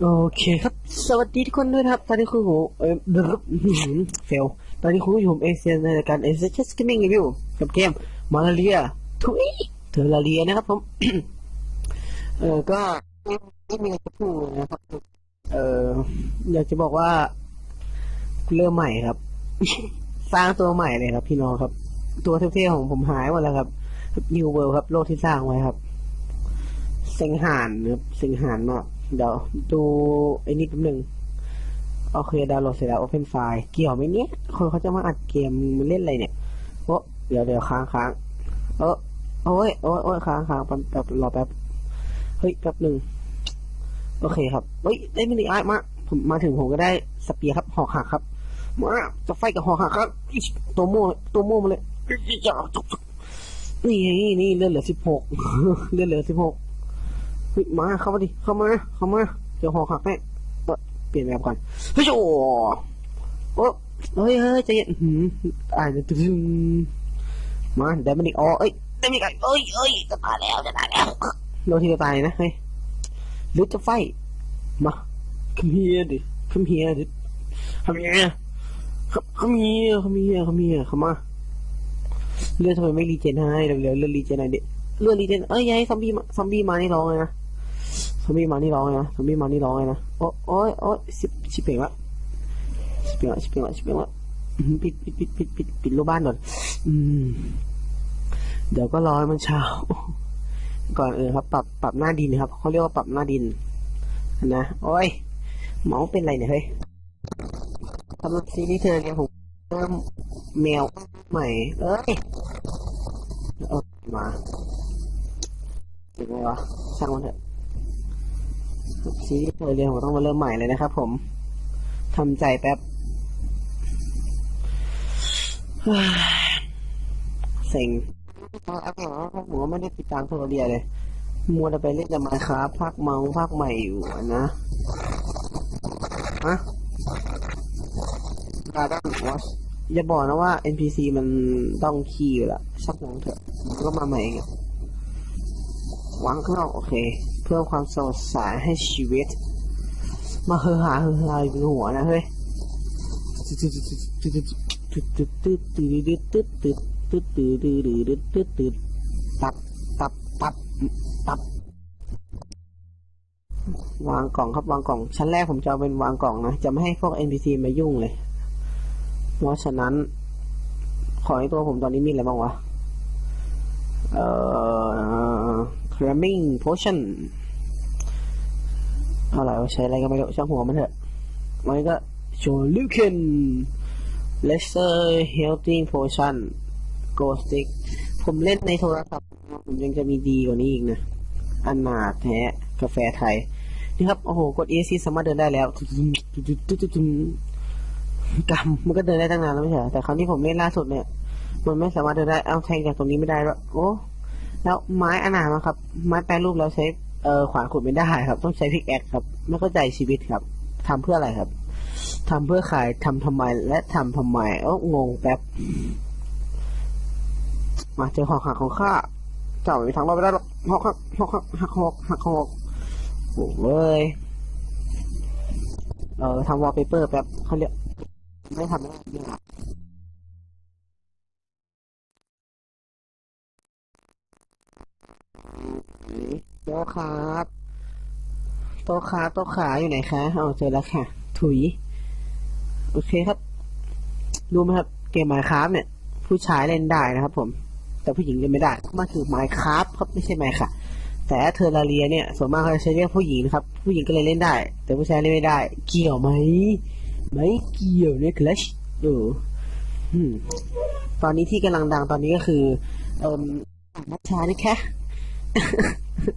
โอเคครับ สวัสดีทุกคนด้วยครับ ตอนนี้คุณผมเออเดือบเฟลตอนนี้คุณอยู่ผมเอเซียในรายการเอเซียสกิมมิ่งรีวิวกับเกมมาลาเรียทุยเทอร์ลาเรียนะครับผมเออก็ไม่มีอะไรจะพูดนะครับ เอออยากจะบอกว่าเริ่มใหม่ครับ สร้างตัวใหม่เลยครับ พี่น้องครับ ตัวเท่ๆของผมหายหมดแล้วครับ New World ครับ โลกที่สร้างไว้ครับ เซงหานครับเซงหานมาก เดี๋ยวดูไอ้นี่แป๊บนึงโอเคดาวน์โหลดเสร็จแล้ว Open File เกี่ยวไหมเนี่ยคนเขาจะมาอัดเกมมันเล่นอะไรเนี่ยโอ้เดี๋ยวเดี๋ยวค้างค้างเออโอ้ยโอ้ยโอ้ยค้างค้างแป๊บแป๊บรอแป๊บเฮ้ยแป๊บหนึ่งโอเคครับเฮ้ยได้มินิอาร์ตมาผมมาถึงผมก็ได้สเปียร์ครับหอกหักครับมาจะไฟกับหอกหักครับตัวโม่ตัวโม่มาเลยนี่นี่นี่เลือดเหลือสิบหกเลือดเหลือสิบหก ฮ้ยมาเข้ามาดิเข้ามาเข้ามาเดี๋ยวหอหักแน่เปลี่ยนแบบก่อนเฮ้ยโอ้โอ้เฮ้ยเฮ้ยใจเย็นอื้อหืออ่านตึ้งมาเดมินิกอ๋อเอ้ยเดมินิกเอ้ยเอ้ยจะตายแล้วจะตายแล้วโดนที่จะตายนะเฮ้ยหรือจะไฟมา come here ดิ come here ดิ come here come here come here come here เข้ามาเลือดทำไมไม่รีเจนให้เร็วๆเลือดรีเจนหน่อยดิ เลื่อนรีเจนเอ้ยยัยซอมบี้มาซอมบี้มานี่ร้องเลยนะซอมบี้มานี่ร้องเลยนะซอมบี้มานี่ร้องเลยนะโอ้โอ้ยโอ้ยสิบชิบเป่งละชิบเป่งละชิบเป่งละชิบเป่งละอื้อหือปิดปิดปิดปิดปิดปิดรูปบ้านก่อนอืม เดี๋ยวก็รอให้มันเช้า ก่อนเออครับ ปรับปรับหน้าดินครับเขาเรียกว่าปรับหน้าดินนะโอ้ยหมอเป็นไรเนี่ยเฮ้ยสำหรับซีรีส์เธอเนี่ยผมเริ่มแมวใหม่ เอ้ยเออมา ถึงไงวะช่างมันเถอะซีรีส์เธอเรียนผมต้องมาเริ่มใหม่เลยนะครับผมทำใจแป๊บเฮ้ยเซ็งเอาเหรอผมว่าไม่ได้ติดตามโทรเรียเลย มัวแต่ไปเล่นแต่ไมค์ครับภาคเมาภาคใหม่อยู่นะฮะดาด้าวอชอย่าบอกนะว่า NPC มันต้องคีย์อยู่ละสักหนังเถอะมันก็มาใหม่เอง วางข้างนอกโอเค เพิ่มความสดใสให้ชีวิต มาเฮือหาเฮือหาอยู่ในหัวนะเฮ้ยตับตับตับตับ วางกล่องครับวางกล่อง ชั้นแรกผมจะเป็นวางกล่องนะ จะไม่ให้พวก NPC มายุ่งเลย เพราะฉะนั้น ขอให้ตัวผมตอนนี้มีอะไรบ้างวะ เอ่อ cramming potion เอะไรวะใช้อะไรก็ไม่รู้ช่างหัวมันเถอะ มันก็ solution lesser healing potion go stick ผมเล่นในโทรศัพท์ ผมยังจะมีดีกว่านี้อีกนะ อันนาแท้กาแฟไทย นี่ครับ โอ้โห กด ESC สามารถเดินได้แล้วกำมันก็เดินได้ตั้งนานแล้วไม่ใช่เหรอแต่ครั้งที่ผมเล่นล่าสุดเนี่ย มันไม่สามารถเดินได้ เอาแทงจากตรงนี้ไม่ได้แล้วโอ้ แล้วไม้อนามาครับ ไม้แปรรูปแล้วใช้เอ่อขวานขุดไม่ได้ครับ ต้องใช้พิกแอคครับ ไม่เข้าใจชีวิตครับทำเพื่ออะไรครับทำเพื่อขายทำทำไม และทำทำไมเอ้งงแป๊บมาเจอหอกหักของข้าเจ้าไม่มีทางรอดไปได้หรอกหอกหักหอกหักหักหอกหักหอกโอ้เว้ยเออทำวอลเปเปอร์แป๊บเขาเรียกไม่ทำไม่ได้ โต๊ะครับโต๊ะขาโต๊ะขาอยู่ไหนคะเอาเจอแล้วค่ะ ถุย โอเคครับดูไหมครับ เกมไมค์ครับเนี่ย ผู้ชายเล่นได้นะครับ ผม แต่ผู้หญิงเล่นไม่ได้เพราะมันคือไมค์ครับครับไม่ใช่ไมค์ค่ะ แต่เทอร์ราเรียเนี่ยส่วนมากเขาจะใช้เรียกผู้หญิงนะครับ ผู้หญิงก็เลยเล่นได้ แต่ผู้ชายเล่นไม่ได้ เกี่ยวไหมไม่เกี่ยวเนี่ยคลัชดูตอนนี้ที่กำลังดังตอนนี้ก็คือเอ่อนัชชานี่แค่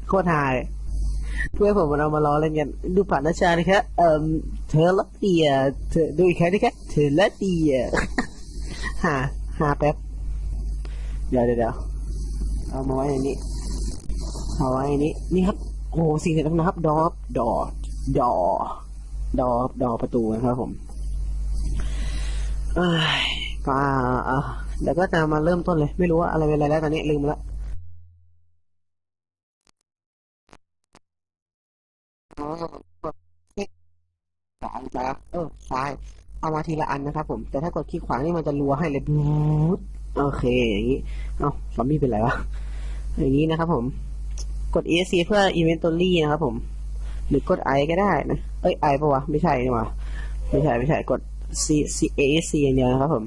โคตรฮาเลยเพื่อผมมันเอามาล้อเล่นกันดูผ่านนัชชาดิครับเอ่อเธอละเตียเธอดูอีกครั้งดิครับเธอละเตียหาหาแป๊บเดี๋ยวเดี๋ยวเอามาไว้ในนี้เอาไว้ในนี้นี่ครับโอ้สิ่งที่ต้องนะครับดอบดอดอดอดอประตูนะครับผมอ้ยก็อะเดี๋ยวก็จะมาเริ่มต้นเลย ไม่รู้ว่าอะไรเป็นอะไรแล้วตอนนี้ลืมแล้ว อ๋อ แล้วเออซ้ายเอามาทีละอันนะครับ ผม แต่ถ้ากดคลิกขวานี่มันจะรัวให้เลยบูดโอเคอย่างนี้เอ้าซอมบี้เป็นไรวะอย่างนี้นะครับ ผม กด ESC เพื่อ inventory นะครับผม หรือกด I ก็ได้นะเอ้ย I ปะวะไม่ใช่นี่หว่าไม่ใช่ไม่ใช่กด C C ESC อย่างเดียวนะครับ ผม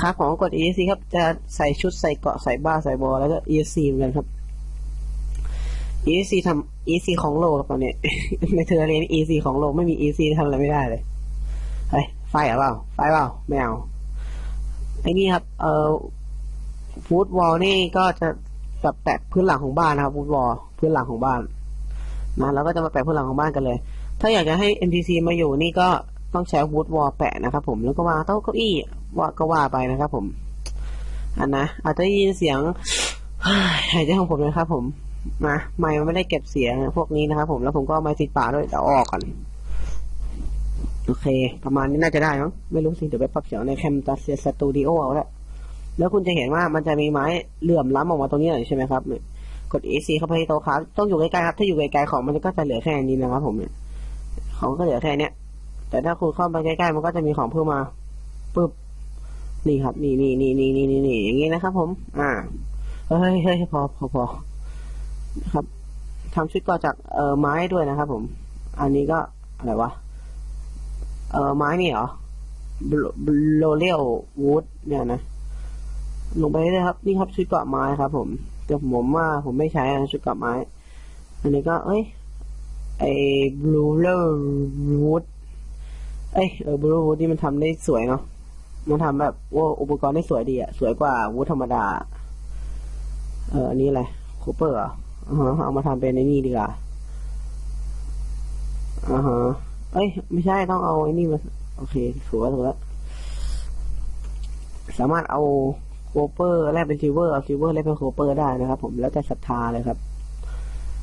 ค่าของกด ESC ครับจะใส่ชุดใส่เกาะใส่บ้าใส่บอแล้วก็ ESC เหมือนกันครับ ESC ทำ ESC ของโลครับตอนนี้ในเทอร์เรียน ESC ของโลไม่มี ESC ทำอะไรไม่ได้เลยเฮ้ยไฟเหรอเปล่าไฟเปล่าไม่เอาไอ้นี่ครับ เอ่อฟูดวอลนี่ก็จะแบบแปะพื้นหลังของบ้านนะครับฟูดวอลพื้นหลังของบ้านนะแล้วก็จะมาแปะพื้นหลังของบ้านกันเลย ถ้าอยากจะให้ NPC มาอยู่นี่ก็ต้องใช้วูดวอลแปะนะครับ ผมแล้วก็วางโต๊ะเก้าอี้ว่าก็ว่าไปนะครับ ผม อันนะอาจจะยินเสียงหายใจของผมนะครับ ผม มาไมค์มันไม่ได้เก็บเสียงพวกนี้นะครับผมแล้วผมก็ไมค์ติดปากด้วยแต่อออกก่อนโอเค ประมาณนี้น่าจะได้มั้งไม่รู้สิเดี๋ยวไปปรับเสียงในแคมตัสเซียสตูดิโอเอาละแล้วคุณจะเห็นว่ามันจะมีไม้เหลื่อมล้ำออกมาตรงนี้หน่อยใช่ไหมครับกด AC เข้าไปที่โต๊ะครับต้องอยู่ใกล้ๆครับถ้าอยู่ไกลๆของมันก็จะเหลือแค่นี้นะครับ ผมเนี่ยของก็เหลือแค่เนี้ยแต่ถ้าคุณเข้าไปใกล้ๆมันก็จะมีของเพิ่มมาปึ๊บนี่ครับ นี่นี่นี่นี่นี่นี่นี่อย่างนี้นะครับ ผม อ่าเฮ้ยเฮ้ยพอพอพอ ครับทำชุดก่อจากเอ่อไม้ด้วยนะครับ ผม อันนี้ก็อะไรวะเอ่อไม้นี่เหรอโลเลียววูดเนี่ยนะลงไปเลยครับ นี่ครับชุดเกาะไม้ครับ ผมแต่ผมว่าผมไม่ใช้นะชุดเกาะไม้ อันนี้ก็ เอ้ยไอ้บลูเลอร์วูดเอ้ยเออบลูวูดนี่มันทำได้สวยเนาะมันทำแบบว่าอุปกรณ์ได้สวยดีอะสวยกว่าวูดธรรมดา เอออันนี้อะไรคูเปอร์อะ เอามาทำเป็นในนี่ดีกว่าอ่าฮะเอ้ย ไม่ใช่ต้องเอาไอ้นี่มา โอเคถูกแล้วถูกแล้วสามารถเอาโคเปอร์แลกเป็นซิลเวอร์เอาซิลเวอร์แลกเป็นโคเปอร์ได้นะครับ ผมแล้วแต่ศรัทธาเลยครับ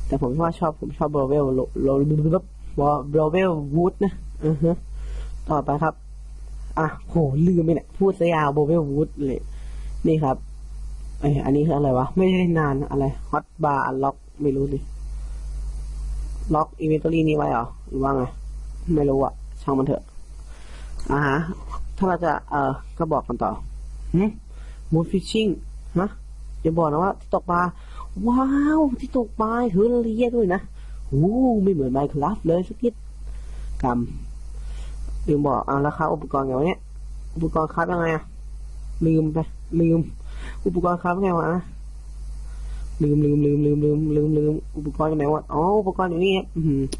แต่ผมว่าชอบผมชอบโบรเวลโลโลวโบรเวลวูดนะอือฮะต่อไปครับ อะโหลืมไปเนี่ยพูดซะยาวโบรเวลวูดเลย นี่ครับ ไออันนี้คืออะไรวะ ไม่ได้นานอะไรฮอตบาร์ล็อกไม่รู้ดิล็อกอินเวนทอรี่นี้ไว้เหรอหรือว่าไง ไม่รู้อะช่างมันเถอะอ่าฮะ ถ้าเราจะเอ่อก็บอกกันต่อหืมมูฟิชชิ่งฮะอย่าบอกนะว่าที่ตกปลา ว้าว ที่ตกปลาเฮ้ยเรียด้วยนะโอ้ไม่เหมือนไมค์ครับเลยสักนิดกำลืมบอกอ่าราคาอุปกรณ์ไงวะเนี่ยอุปกรณ์ครับยังไงอะลืมไปลืม อุปกรณ์ครับไงวะลืมลืมลืมลืมลืมลืมลืมอุปกรณ์อยู่ไหนวะอ๋ออุปกรณ์อยู่นี่ครับ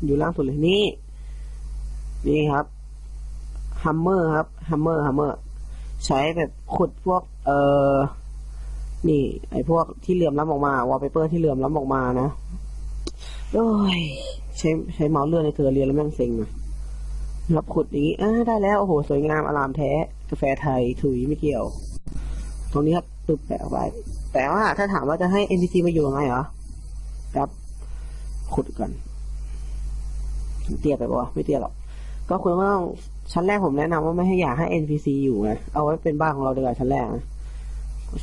อยู่ล่างสุดเลยนี่ นี่ครับฮัมเมอร์ครับฮัมเมอร์ฮัมเมอร์ใช้แบบขุดพวก เอ่อนี่ ไอพวกที่เหลื่อมล้ำออกมาวอลเปเปอร์ที่เหลื่อมล้ำออกมานะโอ้ยใช้ใช้เมาส์เลื่อนในเธอเรียนแล้วแม่งเซ็งอะรับขุดอย่างนี้อ่าได้แล้ว โอ้โห สวยงามอลามแท้ กาแฟไทยถุยไม่เกี่ยว ตรงนี้ครับ ตึบแปะไว้ แต่ว่าถ้าถามว่าจะให้ NPC มาอยู่ยังไงเหรอครับ ขุดก่อนเตี้ยไปปะไม่เตี้ยหรอก ก็ควรว่าชั้นแรกผมแนะนำว่าไม่ให้อยากให้ NPC อยู่นะเอาไว้เป็นบ้านของเราดีกว่าชั้นแรกนะ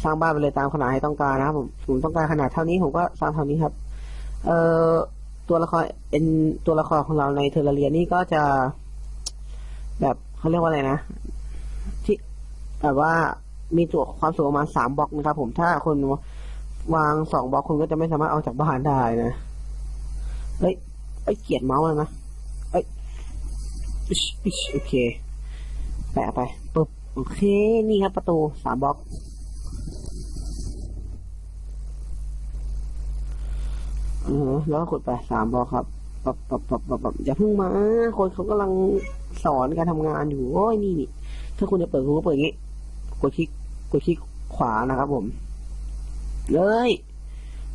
สร้างบ้านไปเลยตามขนาดให้ต้องการนะครับผมผมต้องการขนาดเท่านี้ผมก็สร้างเท่านี้ครับ เอ่อตัวละครเอ็นตัวละครของเราในเทอร์เรียนี่ก็จะ แบบเขาเรียกว่าอะไรนะที่แบบว่า มีตัวความสูงประมาณสามบล็อกนะครับ ผมถ้าคนวางสองบล็อกคุณก็จะไม่สามารถเอาจากบ้านได้นะเฮ้ยไอ้เกียดเมาส์เลยนะเอ้ยอิชอิชโอเคแปะไปปึ๊บโอเค นี่ครับประตูสามบล็อกอือแล้วก็กดไปสามบล็อกครับปับปับปับปับปับอย่าเพิ่งมา คนเขากำลังสอนการทำงานอยู่ โอ้ยนี่นี่ ถ้าคุณจะเปิดคุณก็เปิดอย่างนี้ กดคลิก กดคลิกขวานะครับ ผม เลย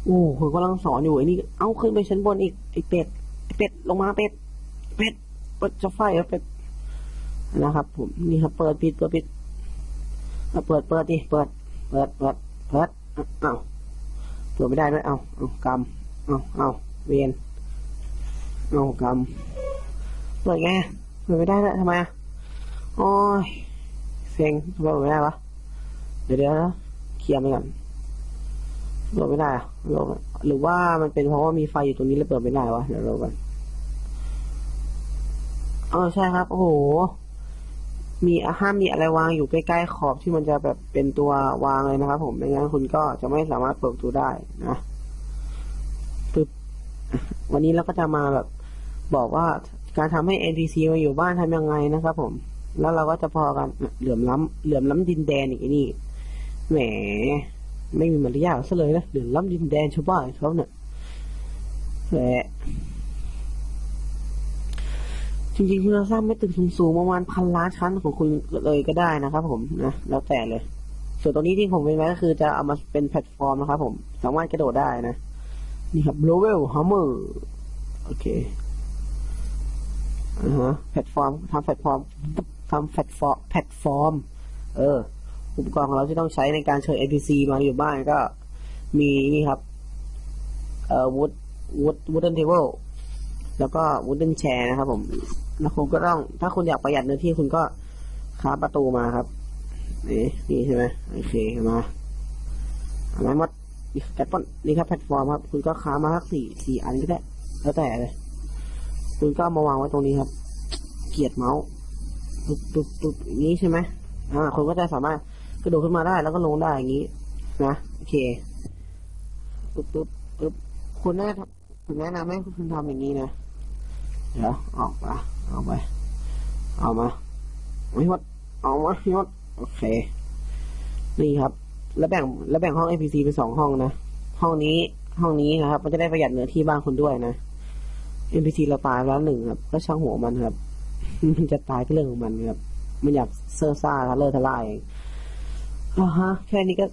โอ้คนกำลังสอนอยู่ไอ้นี่เอาขึ้นไปชั้นบนอีกไอ้เป็ดไอ้เป็ดลงมาเป็ด เป็ดเปิดจะไฟแล้วเป็ดนะครับ ผมนี่ครับ เปิดปิดเปิดปิดเปิดเปิดดิเปิด เปิดเปิดเปิดอ้าเปิดไม่ได้ด้วยเอาเอากำเอาเอาเวียนเอากำเปิดไงเปิดไม่ได้แล้วทำไมอะโอ้ยเซ็งเปิดไม่ได้วะ เดี๋ยวเดี๋ยวนะเคลียร์ไปก่อนเปิดไม่ได้อะโลกหรือว่ามันเป็นเพราะว่ามีไฟอยู่ตรงนี้แล้วเปิดไม่ได้วะเดี๋ยวเราก่อนเออใช่ครับโอ้โห มีห้ามมีอะไรวางอยู่ใกล้ๆขอบที่มันจะแบบเป็นตัววางเลยนะครับ ผมไม่งั้นคุณก็จะไม่สามารถเปิดประตูได้นะปึ๊บวันนี้เราก็จะมาแบบบอกว่าการทำให้ NPC มาอยู่บ้านทำยังไงนะครับ ผม แล้วเราก็จะพอกันเหลื่อมล้ำเหลื่อมล้ำดินแดนอีกนี่ แหม ไม่มีมารยาทซะเลยนะเหลื่อมล้ำดินแดนชาวบ้านเขาเนี่ยแหละจริงๆคุณสร้างไม่ตึกสูงๆประมาณพันล้านชั้นของคุณเลยก็ได้นะครับผมนะแล้วแต่เลย ส่วนตรงนี้ที่ผมเป็นไว้ก็คือจะเอามาเป็นแพลตฟอร์มนะครับผม สามารถกระโดดได้นะ นี่ครับ l o w e l Hammer โอเคอ่าฮะแพลตฟอร์มทำแพลตฟอร์มทำแพลตฟอร์มแพลตฟอร์ม เออ อุปกรณ์ของเราที่ต้องใช้ในการเชิญ NPC มาอยู่บ้านก็มีนี่ครับ เอ่อ wood wood wooden table แล้วก็ wooden chair นะครับ ผม แล้วคุณก็ต้อง ถ้าคุณอยากประหยัดเนื้อที่คุณก็ค้าประตูมาครับ นี่นี่ใช่ไหมโอเคมาเอาไม้มดแพลตฟอร์มนี่ครับแพลตฟอร์มครับ คุณก็ค้ามาสักสี่สี่อันก็ได้ แล้วแต่เลย คุณก็มาวางไว้ตรงนี้ครับ เกียดเมาส์ปุ๊บปุ๊บปุ๊บนี้ใช่ไหมอ่าคุณก็จะสามารถ กระโดดขึ้นมาได้แล้วก็ลงได้อย่างนี้ นะโอเคปุ๊บปุ๊บปุ๊บคุณแนะคุณแนะนำให้คุณทำอย่างนี้นะเดี๋ยวออกมาเอาไปเอามาไม่หมดเอามาไม่หมดโอเค นี่ครับ แล้วแบ่ง แล้วแบ่งห้อง NPC เป็นสองห้องนะ ห้องนี้ห้องนี้นะครับ มันจะได้ประหยัดเนื้อที่บ้านคุณด้วยนะ NPC เราตายแล้วหนึ่งครับ ก็ช่างหัวมันครับ มันจะตายก็เรื่องของมันครับ มันอยากเซอร์ซ่าทะเลอร์ทลายเอง อ่าฮะ แค่นี้ก็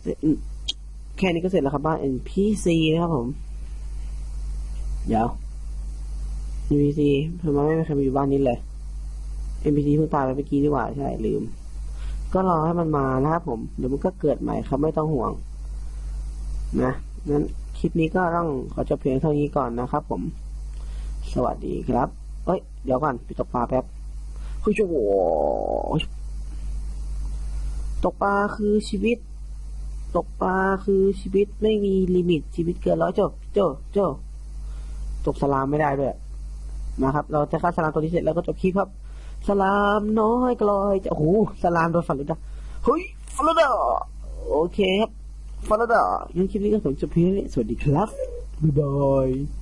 แค่นี้ก็เสร็จแล้วครับบ้าน NPC นะครับผม เดี๋ยว NPC ทำไมไม่มีใครมาอยู่บ้านนี้เลย NPC เพิ่งตายไปเมื่อกี้ดีกว่าใช่ ลืม ก็รอให้มันมานะครับผม เดี๋ยวมันก็เกิดใหม่ครับไม่ต้องห่วง นะงั้นคลิปนี้ก็ต้องขอจบเพียงเท่านี้ก่อนนะครับผม สวัสดีครับ เอ้ย เดี๋ยวก่อนไปตกปลาแป๊บเฮ้ยโอ้โห ตกปลาคือชีวิต ตกปลาคือชีวิตไม่มีลิมิตชีวิตเกินร้อยเจ้าเจ้าเจ้าตกสลามไม่ได้ด้วยนะครับ เราจะฆ่าสลามตัวนี้เสร็จแล้วก็จบคลิปครับ สลามน้อยกลอยจะโอ้โหสลามโดนฝันเลยนะเฮ้ยฟลอดาโอเคครับฟลอดางั้นคลิปนี้ก็สมจบเพียงนี้สวัสดีครับบ๊ายบาย